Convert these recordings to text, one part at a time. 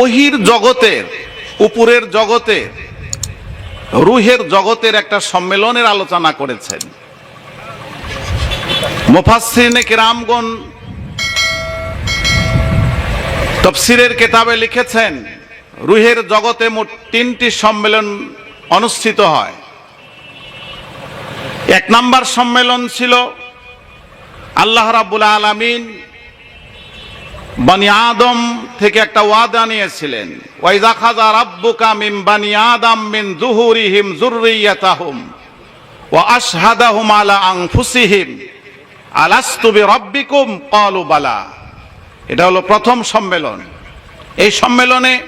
ওহির জগতের উপরের জগতে, রুহের জগতের একটা সম্মেলনের আলোচনা করেছেন। মুফাসসিরিনে কিরামগণ তফসিরের কেতাবে লিখেছেন, রুহের জগতে মোট তিনটি সম্মেলন অনুষ্ঠিত হয়। এক নাম্বার সম্মেলন ছিল, আল্লাহ রাব্বুল আলামিন বানি আদম থেকে একটা ওয়াদা নিয়েছিলেন। ওয়াইজা খাজা রাব্বুকা মিন বানি আদম মিন যুহুরিহিম যুররিয়াতাহুম ওয়া আশহাদাহুম আলা আনফুসিহিম। আলাস্তু বিরাব্বিকুম? ক্বালু বালা। এটা হলো প্রথম সম্মেলন। এই সম্মেলনে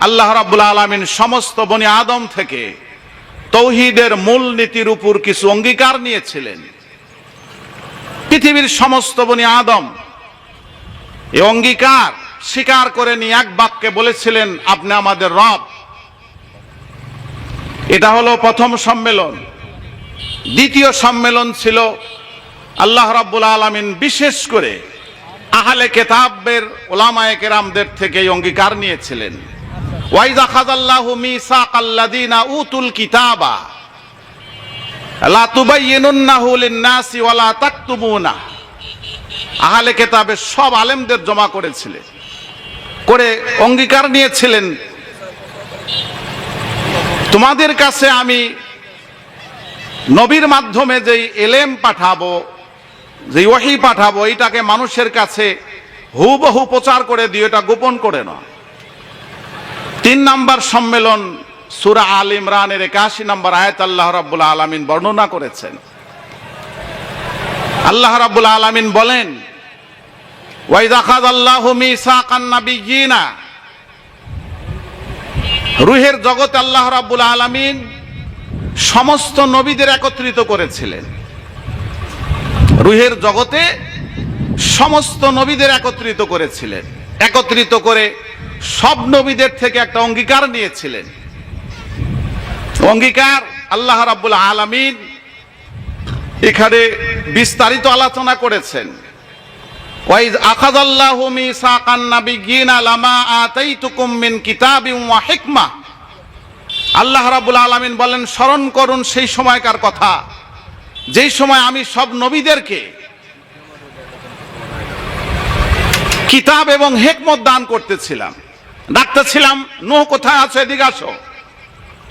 আল্লাহ রাব্বুল আলামিন সমস্ত বনি আদম থেকে তৌহিদের মূল নীতির উপর কিছু অঙ্গীকার নিয়েছিলেন। পৃথিবীর সমস্ত বনি আদম এই অঙ্গীকার স্বীকার করে নিয়ে এক বাক্যে বলেছিলেন, আপনি আমাদের রব। এটা হলো প্রথম সম্মেলন। দ্বিতীয় সম্মেলন ছিল আল্লাহ রাব্বুল আলামিন বিশেষ করে আহলে কেতাবের ওলামায়ে কেরামদের থেকে অঙ্গীকার নিয়েছিলেন। ওয়াইজা খাযাল্লাহু মিসাকাল্লাযিনা উতুল কিতাবা, লা তুবাইয়িনুন্নাহু লিন-নাসি ওয়া তাকতুমুনা। আহলে কেতাবের সব আলেমদের জমা করেছিলেন করে অঙ্গীকার নিয়েছিলেন। তোমাদের কাছে আমি নবীর মাধ্যমে যেই এলেম পাঠাবো যে ওহি পাঠাবো এটাকে মানুষের কাছে হুবহু প্রচার করে দিয়ে এটা গোপন করে না তিন নাম্বার সম্মেলন সুরা আল ইমরানের একাশি নম্বর আয়াত আল্লাহ রাব্বুল আলামিন বর্ণনা করেছেন। আল্লাহ রাব্বুল আলামিন বলেন ওয়াইদা খাদ আল্লাহ মিসাকান নাবিয়িনা রুহের জগতে আল্লাহ রাব্বুল আলামিন সমস্ত নবীদের একত্রিত করেছিলেন। রুহের জগতে সমস্ত নবীদের একত্রিত করেছিলেন। একত্রিত করে সব নবীদের থেকে একটা অঙ্গীকার নিয়েছিলেন। অঙ্গীকার আল্লাহ রাব্বুল আলামিন এখানে বিস্তারিত আলোচনা করেছেন। ওয়াইজ আখাযাল্লাহু মিসাকান নাবিয়িনা লামা আতাইতুকুম মিন কিতাবিন ওয়া হিকমা। আল্লাহ রাব্বুল আলামিন বলেন, স্মরণ করুন সেই সময়কার কথা। যেই সময় আমি সব নবীদেরকে কিতাব এবং হেকমত দান করতেছিলাম। ডাকতেছিলাম, নোহ, কোথায় আছে? এদিকে আসো।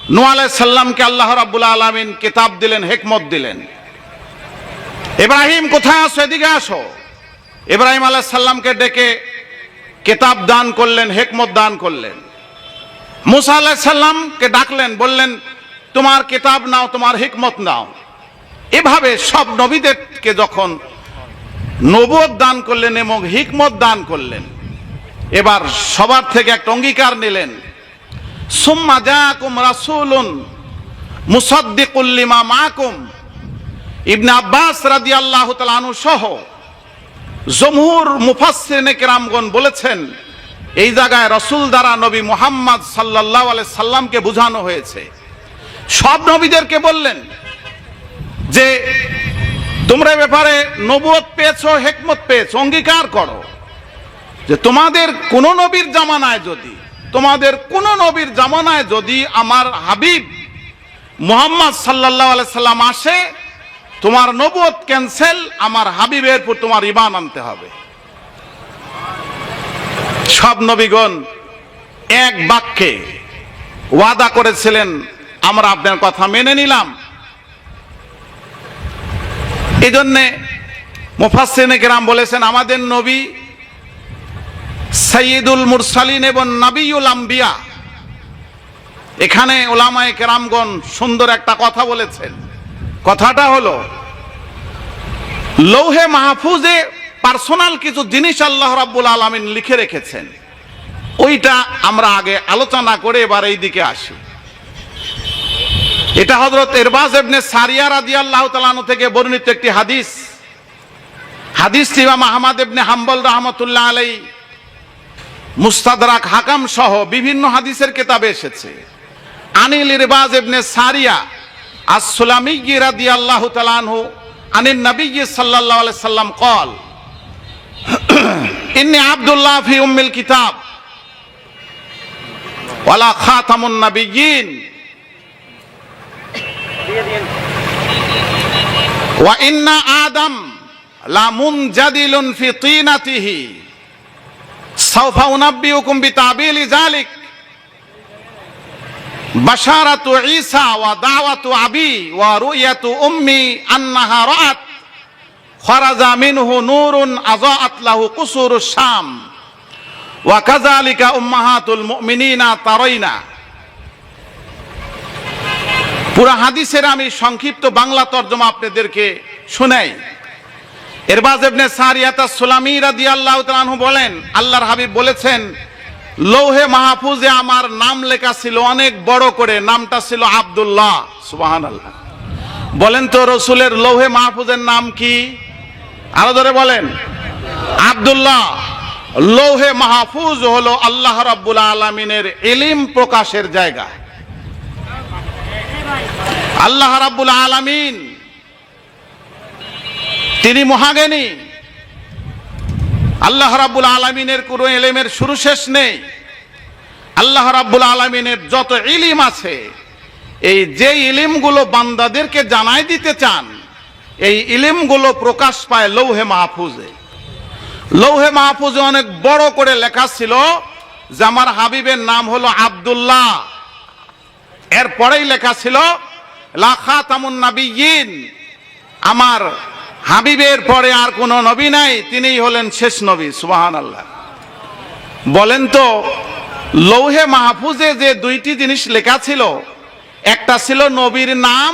নোহ আলাই সাল্লামকে আল্লাহ রাব্বুল আলামিন কিতাব দিলেন, হেকমত দিলেন। ইব্রাহিম, কোথায় আসো এদিকে আসো। ইব্রাহিম আলাহ সাল্লামকে ডেকে কেতাব দান করলেন, হেকমত দান করলেন। মুসা আলাহ সাল্লামকে ডাকলেন, বললেন, তোমার কিতাব নাও, তোমার হিকমত নাও। এভাবে সব নবীদেরকে যখন নবদ দান করলেন এবং হিকমত দান করলেন, এবার সবার থেকে একটা অঙ্গীকার নিলেন। সুম্মা জাকুম রাসূলুন মুসাদ্দিকুল লিমা মাকুম। ইবনে আব্বাস রাদিয়াল্লাহু তাআলা আনহু সহ জমহুর কেরামগণ বলেছেন, এই জায়গায় রসুল দ্বারা নবী মুহাম্মদ সাল্লাল্লাহু আলাইহি সাল্লামকে বোঝানো হয়েছে। সব নবীদেরকে বললেন যে, তোমরা ব্যাপারে নবুয়ত পেয়েছ, হেকমত পেয়েছ, অঙ্গীকার করো। যে তোমাদের কোন নবীর জামানায় যদি, তোমাদের কোন নবীর জামানায় যদি আমার হাবিব মুহাম্মদ সাল্লাল্লাহু আলাইহি সাল্লাম আসে তোমার নবুয়ত ক্যান্সেল, আমার হাবিবের উপর তোমার ইমান আনতে হবে। সব নবীগণ এক বাক্যে ওয়াদা করেছিলেন, আমরা আপনার কথা মেনে নিলাম। এই জন্যে মুফাসসিনে কেরাম বলেছেন, আমাদের নবী সৈয়দুল মুরসালিন এবং নবিউল আম্বিয়া। এখানে ওলামায়ে কেরামগণ সুন্দর একটা কথা বলেছেন। কথাটা হলো, লৌহে মাহফুজে পার্সোনাল কিছু জিনিস আল্লাহ রাব্বুল আলামিন লিখে রেখেছেন। ওইটা আমরা আগে আলোচনা করে এবার এই দিকে আসি। এটা হজরত এরবাজ এবনে সারিয়া রাদিয়াল্লাহু তাআলা থেকে বর্ণিত একটি হাদিস। হাদিস ইমাম আহমদ ইবনে হাম্বল রাহমাতুল্লাহ আলাই মুস্তাদরাক হাকাম সহ বিভিন্ন হাদিসের কেতাবে এসেছে। আনিল ইরবাজ ইবনে সারিয়া আসসালামি রাদি আল্লাহ তালানহু আনিন নবী সাল্লাহ সাল্লাম কল ইন্নি আবদুল্লাহ ফি উম্মিল কিতাব, ওয়ালা খাতামুন নবিয়িন, ওয়া ইন্না আদম লা মুনজাদিলুন ফি তিনাতিহি, সাউফা উনাব্বিউকুম বিতাবিলি যালিক বাশারাতু ঈসা ওয়া দাওয়াতু আবি ওয়া রুয়াতু উম্মি আন্নাহা রাআত। খরাজা মিনহু নূরুন আযাআত লাহু কুসুরুশ শাম। ওয়া কাযালিকা উম্মাহাতুল মুমিনিনা তারাইনা। পুরা হাদিসের আমি সংক্ষিপ্ত বাংলা তর্জমা আপনাদেরকে শোনাই। এরবাজ ইবনে সারিয়াতা সুলামি রাদিয়াল্লাহু তাআলা বলেন, আল্লাহর হাবিব বলেছেন লৌহে মাহফুজে আমার নাম লেখা ছিল অনেক বড় করে, নামটা ছিল আবদুল্লাহ আব্দুল্লাহ সুবহানাল্লাহ। বলেন তো রসুলের লৌহে মাহফুজের নাম কি? আরও ধরে বলেন। আব্দুল্লাহ, লৌহে মাহফুজ হলো আল্লাহ রাব্বুল আলামিনের ইলিম প্রকাশের জায়গা। আল্লাহ রাব্বুল আলামিন, তিনি মহাজ্ঞানী। আল্লাহ রাব্বুল আলামিনের কোনো এলেমের শুরু শেষ নেই। আল্লাহ রাব্বুল আলামিনের যত ইলিম আছে, এই যে ইলিমগুলো বান্দাদেরকে জানাই দিতে চান, এই ইলিমগুলো প্রকাশ পায় লৌহে মাহফুজে। লৌহে মাহফুজে অনেক বড় করে লেখা ছিল যে আমার হাবিবের নাম হলো আব্দুল্লাহ। এরপরেই লেখা ছিল লাখা তামুন আমার হাবিবের পরে আর কোন নবী নাই, তিনিই হলেন শেষ নবী সুবাহান আল্লাহ বলেন তো, লৌহে মাহফুজে যে দুইটি জিনিস লেখা ছিল, একটা ছিল নবীর নাম,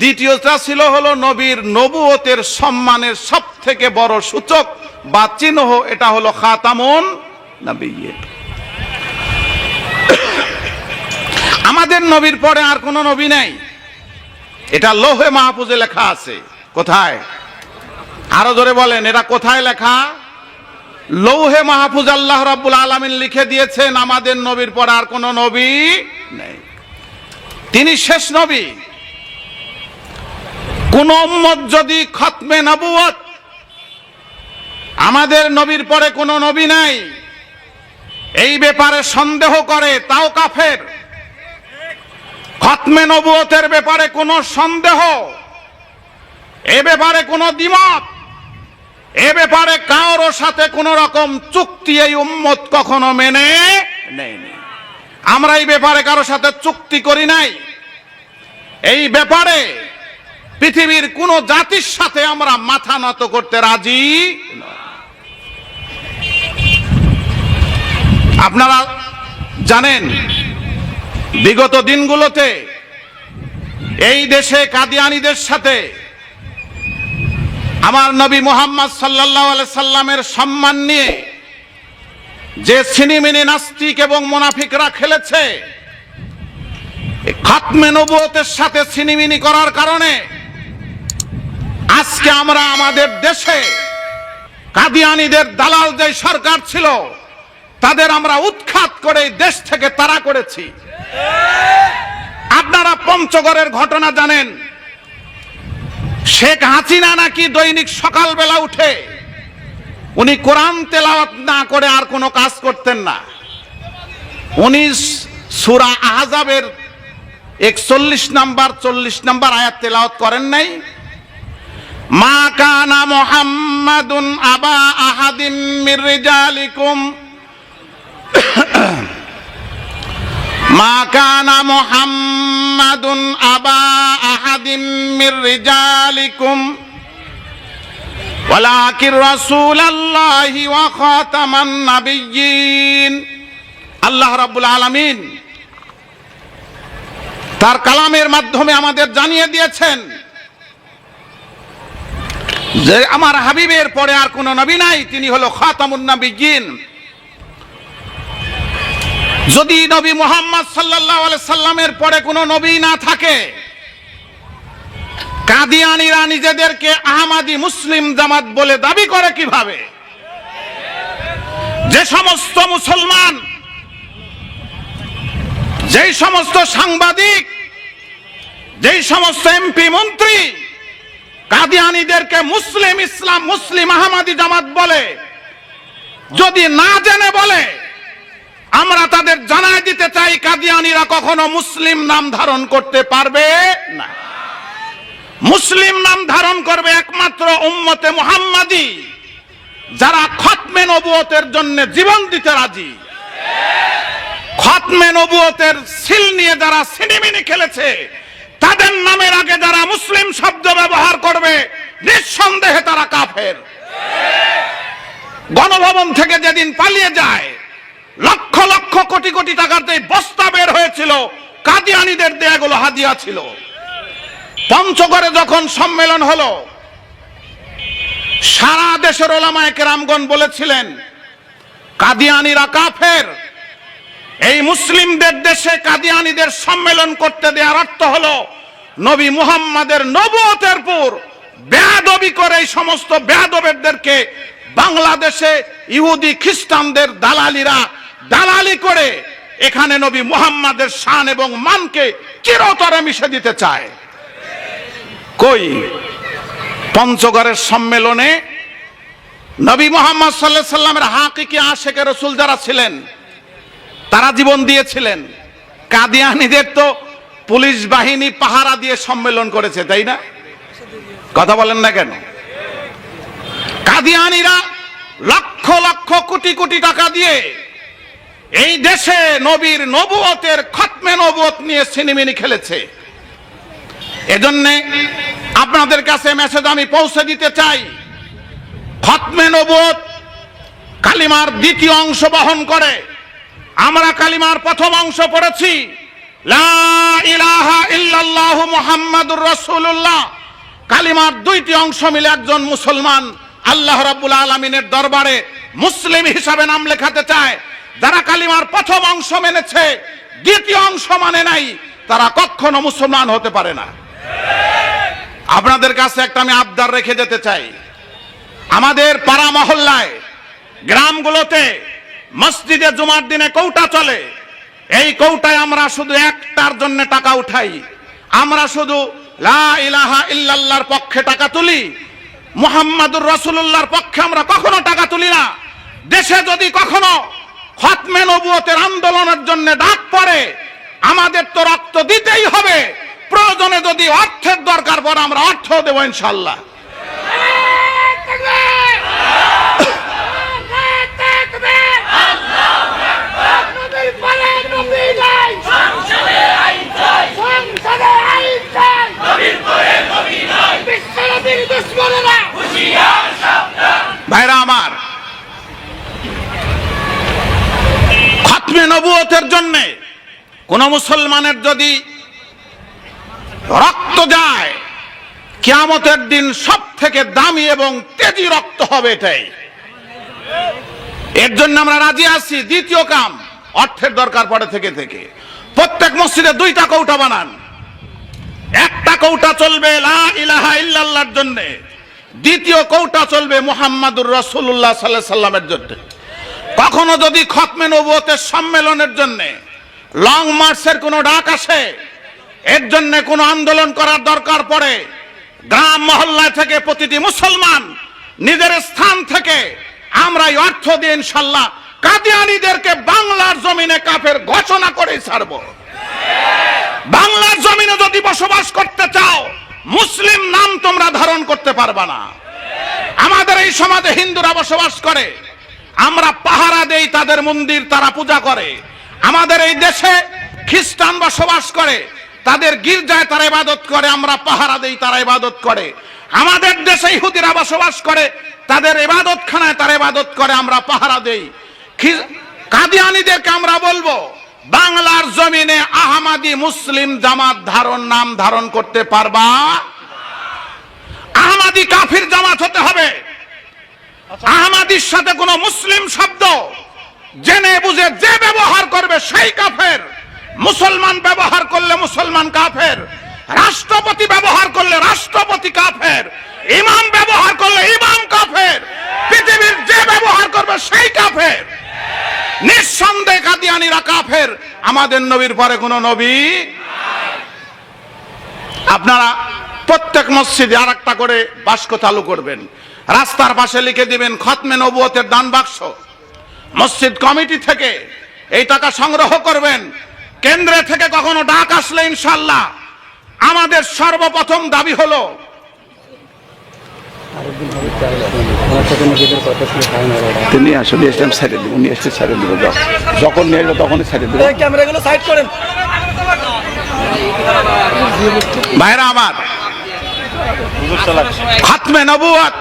দ্বিতীয়টা ছিল হলো নবীর নবুয়তের সম্মানের সব থেকে বড় সূচক বা চিহ্ন, এটা হলো খাতামুন আমাদের নবীর পরে আর কোনো নবী নাই। এটা লোহে মাহফুজে লেখা আছে। কোথায়? আরও ধরে বলেন, এটা কোথায় লেখা? লৌহে মাহফুজ আল্লাহ রাব্বুল আলামিন লিখে দিয়েছেন, আমাদের নবীর পর আর কোনো নবী নেই। তিনি শেষ নবী। কোন যদি খতমে নবুয়ত আমাদের নবীর পরে কোনো নবী নাই। এই ব্যাপারে সন্দেহ করে, তাও কাফের। খতমে নবুয়তের ব্যাপারে কোনো সন্দেহ, এ ব্যাপারে কোনো দ্বিমত। এ ব্যাপারে কারোর সাথে কোন রকম চুক্তি এই উম্মত কখনো মেনে নেয়নি। আমরা এই ব্যাপারে কারোর সাথে চুক্তি করি নাই। এই ব্যাপারে পৃথিবীর কোন জাতির সাথে আমরা মাথা নত করতে রাজি আপনারা জানেন, বিগত দিনগুলোতে এই দেশে কাদিয়ানিদের সাথে আমার নবী মোহাম্মদ সাল্লাহ সাল্লামের সম্মান নিয়ে যে সিনিমিনি নাস্তিক এবং মোনাফিকরা খেলেছে খাতমে নবুয়তের সাথে সিনিমিনি করার কারণে আজকে আমরা আমাদের দেশে কাদিয়ানিদের দালাল যে সরকার ছিল, তাদের আমরা উৎখাত করে দেশ থেকে তারা করেছি। আপনারা পঞ্চগড়ের ঘটনা জানেন শেখ হাসিনা নাকি দৈনিক সকালবেলা উঠে? উনি কোরআন তেলাওয়াত না করে আর কোনো কাজ করতেন না। উনি সুরা আহজাবের একচল্লিশ নাম্বার, চল্লিশ নাম্বার আয়াত তেলাওয়াত করেন নাই? মা কানা মোহাম্মাদুন আবা আহাদিম মির রিজালিকুম মা কানা মোহাম্মাদুন আবা আহাদিম মির রিজালিকুম ولكن رسول الله وخاتم النبيين আল্লাহ রাব্বুল আলামিন তার কালামের মাধ্যমে আমাদের জানিয়ে দিয়েছেন যে আমার হাবিবের পরে আর কোন নবী নাই তিনি হলো খাতামুন নবিয়্যিন যদি নবী মোহাম্মদ আলাইহি সাল্লামের পরে কোনো নবী না থাকে, কাদিয়ানিরা নিজেদেরকে আহমাদি মুসলিম জামাত বলে দাবি করে কীভাবে? যে সমস্ত মুসলমান, যেই সমস্ত সাংবাদিক, যেই সমস্ত এমপি মন্ত্রী, কাদিয়ানিদেরকে মুসলিম ইসলাম, মুসলিম আহমাদি জামাত বলে, যদি না জেনে বলে আমরা তাদের জানায় দিতে চাই, কাদিয়ানিরা কখনো মুসলিম নাম ধারণ করতে পারবে না। মুসলিম নাম ধারণ করবে একমাত্র উম্মতে মুহাম্মাদি, যারা খতমে নবুয়তের জন্য জীবন দিতে রাজি। খতমে নবুয়তের সিল নিয়ে যারা সিনেমিনি খেলেছে, তাদের নামের আগে যারা মুসলিম শব্দ ব্যবহার করবে, নিঃসন্দেহে তারা কাফের। গণভবন থেকে যেদিন পালিয়ে যায় লক্ষ লক্ষ কোটি কোটি টাকার যে বস্তা বের হয়েছিল, কাদিয়ানিদের দেয়াগুলো হাদিয়া ছিল। পঞ্চগড়ে যখন সম্মেলন হলো, সারা দেশের ওলামায় কেরামগণ বলেছিলেন, কাদিয়ানিরা কাফের। এই মুসলিমদের দেশে কাদিয়ানিদের সম্মেলন করতে দেওয়ার অর্থ হলো, নবী মুহাম্মাদের নবুয়তের পর বেয়াদবি করে এই সমস্ত বেয়াদবেরদেরকে বাংলাদেশে ইহুদি খ্রিস্টানদের দালালিরা দালালি করে এখানে নবী মুহাম্মাদের শান এবং মানকে চিরতরে মিশে দিতে চায়। কই? পঞ্চগড়ের সম্মেলনে নবী মোহাম্মদ সাল্লাহ সাল্লামের হাকিকি আশেকে রসুল যারা ছিলেন, তারা জীবন দিয়েছিলেন। কাদিয়ানিদের তো পুলিশ বাহিনী পাহারা দিয়ে সম্মেলন করেছে, তাই না? কথা বলেন না কেন? কাদিয়ানিরা লক্ষ লক্ষ কোটি কোটি টাকা দিয়ে এই দেশে নবীর নবুয়তের খতমে নবুয়ত নিয়ে সিনেমিনি খেলেছে। এজন্যে আপনাদের কাছে মেসেজ আমি পৌঁছে দিতে চাই। খতমে নবুয়ত কালিমার দ্বিতীয় অংশ বহন করে। আমরা কালিমার প্রথম অংশ পড়েছি, লা ইলাহা ইল্লাল্লাহু মুহাম্মাদুর রাসূলুল্লাহ। কালিমার দুইটি অংশ মিলে একজন মুসলমান আল্লাহ রাব্বুল আলামিনের দরবারে মুসলিম হিসাবে নাম লেখাতে চায়। যারা কালিমার প্রথম অংশ মেনেছে, দ্বিতীয় অংশ মানে নাই, তারা কখনো মুসলমান হতে পারে না। আপনাদের কাছে একটা আমি আবদার রেখে যেতে চাই। আমাদের পাড়া মহল্লায়, গ্রামগুলোতে মসজিদে জুমার দিনে কৌটা চলে। এই কৌটায় আমরা শুধু একটার জন্য টাকা উঠাই। আমরা শুধু লা ইলাহা ইল্লাল্লাহর পক্ষে টাকা তুলি। মুহাম্মাদুর রাসূলুল্লাহর পক্ষে আমরা কখনো টাকা তুলি না। দেশে যদি কখনো খতমে নবুয়তের আন্দোলনের জন্য ডাক পড়ে, আমাদের তো রক্ত দিতেই হবে। প্রয়োজনে যদি অর্থের দরকার পড়ে, আমরা অর্থ দেবো ইনশাল্লাহ ভাইরা আমার খতমে নবুয়তের জন্য কোন মুসলমানের যদি রক্ত যায়, কিয়ামতের দিন সব থেকে দামি এবং তেজি রক্ত হবে এটাই। এর জন্য আমরা রাজি আছি, দ্বিতীয় কাম, অর্থের দরকার পড়ে থেকে থেকে। প্রত্যেক মসজিদে দুইটা কৌটা বানান। একটা কৌটা চলবে লা ইলাহা ইল্লাল্লাহর জন্য, দ্বিতীয় কৌটা চলবে মুহাম্মাদুর রাসূলুল্লাহ সাল্লাল্লাহু সাল্লামের জন্য। কখনো যদি খতমে নবুয়তের সম্মেলনের জন্য লং মার্চের কোনো ডাক আসে, এর জন্য কোনো আন্দোলন করার দরকার পড়ে, গ্রাম মহল্লা থেকে প্রতিটি মুসলমান নিজের স্থান থেকে আমরা এই অর্থ দিয়ে ইনশাল্লাহ কাদিয়ানিদেরকে বাংলার জমিনে কাফের ঘোষণা করে ছাড়ব। বাংলার জমিনে যদি বসবাস করতে চাও, মুসলিম নাম তোমরা ধারণ করতে পারবা না। আমাদের এই সমাজে হিন্দুরা বসবাস করে আমরা পাহারা দেই তাদের মন্দির, তারা পূজা করে। আমাদের এই দেশে খ্রিস্টান বসবাস করে, তাদের গির্জায় তারা ইবাদত করে, আমরা পাহারা দেই তারা ইবাদত করে। আমাদের দেশে ইহুদিরা বসবাস করে, তাদের ইবাদত খানায় তারা ইবাদত করে, আমরা পাহারা দেই। কাদিয়ানীদেরকে আমরা বলব, বাংলার জমিনে আহমাদি মুসলিম জামাত ধারণ, নাম ধারণ করতে পারবা? আহমাদি কাফির জামাত হতে হবে। আহমাদির সাথে কোন মুসলিম শব্দ। জেনে বুঝে যে ব্যবহার করবে সেই কাফের। মুসলমান ব্যবহার করলে মুসলমান কাফের। রাষ্ট্রপতি ব্যবহার করলে রাষ্ট্রপতি কাফের। ইমাম ব্যবহার করলে ইমাম কাফের। পৃথিবীর যে ব্যবহার করবে সেই কাফের। নিঃসন্দেহ কাদিয়ানিরা কাফের। আমাদের নবীর পরে কোন নবী আপনারা প্রত্যেক মসজিদে আর একটা করে বাস্ক চালু করবেন। রাস্তার পাশে লিখে দিবেন খতমে নবুয়তের দান বাক্স। মসজিদ কমিটি থেকে এই টাকা সংগ্রহ করবেন। কেন্দ্রে থেকে কখনো ডাক আসলে ইনশাল্লাহ আমাদের সর্বপ্রথম দাবি হলো। তিনি আসলে এসলাম ছেড়ে দিব উনি এসে ছেড়ে দিব যখন নিয়ে আসবে তখনই ছেড়ে দিব ক্যামেরাগুলো সাইড করেন। ভাইরা আমার খাতমে নবুয়াত।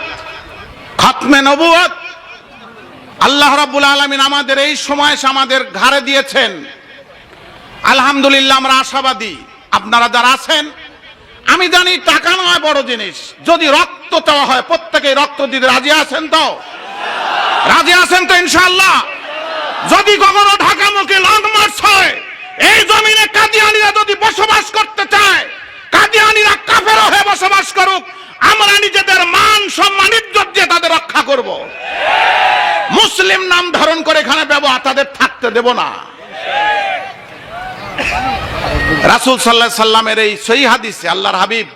খাতমে নবুয়াত আল্লাহ রাব্বুল আলামিন আমাদের এই সময় আমাদের ঘাড়ে দিয়েছেন। আলহামদুলিল্লাহ আমরা আশাবাদী। আপনারা যারা আছেন, আমি জানি টাকা নয় বড় জিনিস। যদি রক্ত চাওয়া হয়, প্রত্যেকেই রক্ত দিতে রাজি আছেন তো? রাজি আছেন তো ইনশাআল্লাহ? যদি কখনো ঢাকামুখী লং মার্চ হয়, এই জমিনে কাদিয়ানিরা যদি বসবাস করতে চায়, কাদিয়ানিরা কাফের হয়ে বসবাস করুক। আমরা নিজেদের মান, সম্মান, ইজ্জত দিয়ে তাদের রক্ষা করব। মুসলিম নাম ধারণ করে এখানে ব্যবহার, তাদের থাকতে দেব না। রাসূল আলাইহি সাল্লামের এই সহি হাদিসে আল্লাহর হাবিব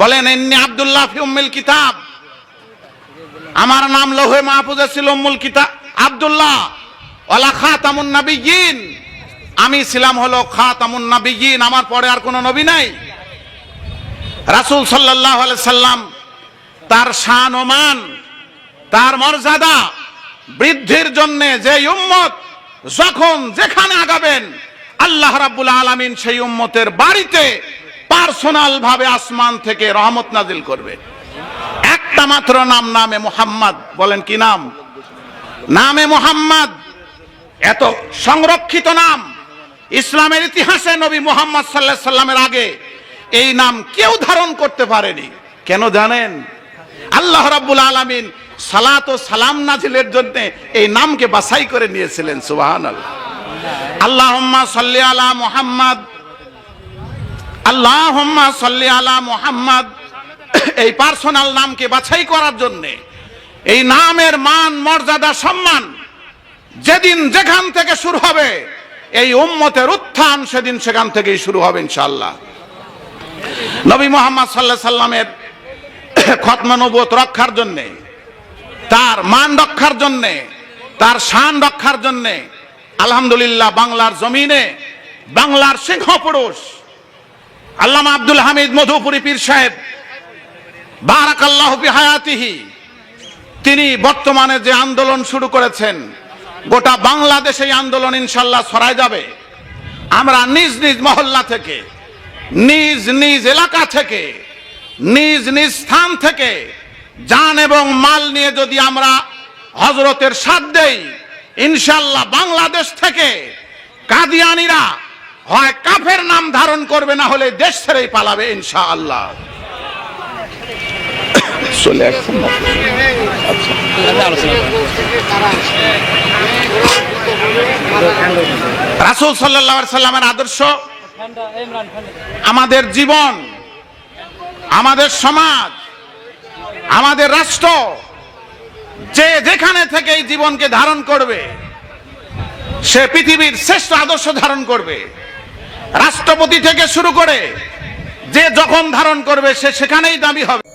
বলেন এন্নি আব্দুল্লাহ উম্মিল কিতাব। আমার নাম লৌহে মাহফুজে ছিল উম্মুল কিতাব। আব্দুল্লাহ, ওয়ালা খাতামুন নাবিয়িন আমি ছিলাম হলো খাতামুন নাবিয়িন আমার পরে আর কোনো নবী নাই। রাসূল আলাইহি সাল্লাম তার শান ও মান, তার মর্যাদা বৃদ্ধির জন্য যে উম্মত যখন যেখানে আগাবেন, আল্লাহ রাব্বুল আলামিন সেই উম্মতের বাড়িতে পার্সোনাল ভাবে আসমান থেকে রহমত নাজিল করবে। একটা মাত্র নাম, নামে মোহাম্মদ। বলেন কি নাম? নামে মোহাম্মদ। এত সংরক্ষিত নাম। ইসলামের ইতিহাসে নবী মোহাম্মদ সাল্লাহ সাল্লামের আগে এই নাম কেউ ধারণ করতে পারেনি। কেন জানেন? আল্লাহ রাব্বুল আলামিন সালাত ও সালাম নাজিলের জন্য এই নামকে বাছাই করে নিয়েছিলেন সুবাহান আল্লাহ সাল্লি আলা মোহাম্মদ আল্লাহ সাল্লি আলা মোহাম্মদ, এই পার্সোনাল নামকে বাছাই করার জন্য এই নামের মান, মর্যাদা, সম্মান যেদিন যেখান থেকে শুরু হবে, এই উম্মতের উত্থান সেদিন সেখান থেকেই শুরু হবে, ইনশাআল্লাহ। নবী মোহাম্মদ সাল্লাহ সাল্লামের খতমানবত রক্ষার জন্যে, তার মান রক্ষার জন্যে, তার শান রক্ষার জন্যে, আলহামদুলিল্লাহ বাংলার জমিনে বাংলার সিংহ পুরুষ আল্লামা আব্দুল হামিদ মধুপুরী পীর সাহেব বারাকাল্লাহ তিনি বর্তমানে যে আন্দোলন শুরু করেছেন, গোটা বাংলাদেশে আন্দোলন ইনশাল্লাহ ছড়ায় যাবে। আমরা নিজ নিজ মহল্লা থেকে নিজ নিজ এলাকা থেকে, নিজ নিজ স্থান থেকে যান এবং মাল নিয়ে যদি আমরা হজরতের সাথ দেই ইনশাল্লাহ বাংলাদেশ থেকে কাদিয়ানিরা হয় কাফের নাম ধারণ করবে, না হলে দেশ ছেড়েই পালাবে ইনশাআল্লাহ চলে? রাসূল সাল্লাল্লাহু সাল্লামের আদর্শ আমাদের জীবন, আমাদের সমাজ, আমাদের রাষ্ট্র যে যেখানে থেকে এই জীবনকে ধারণ করবে, সে পৃথিবীর শ্রেষ্ঠ আদর্শ ধারণ করবে। রাষ্ট্রপতি থেকে শুরু করে যে যখন ধারণ করবে, সে সেখানেই দাবি হবে।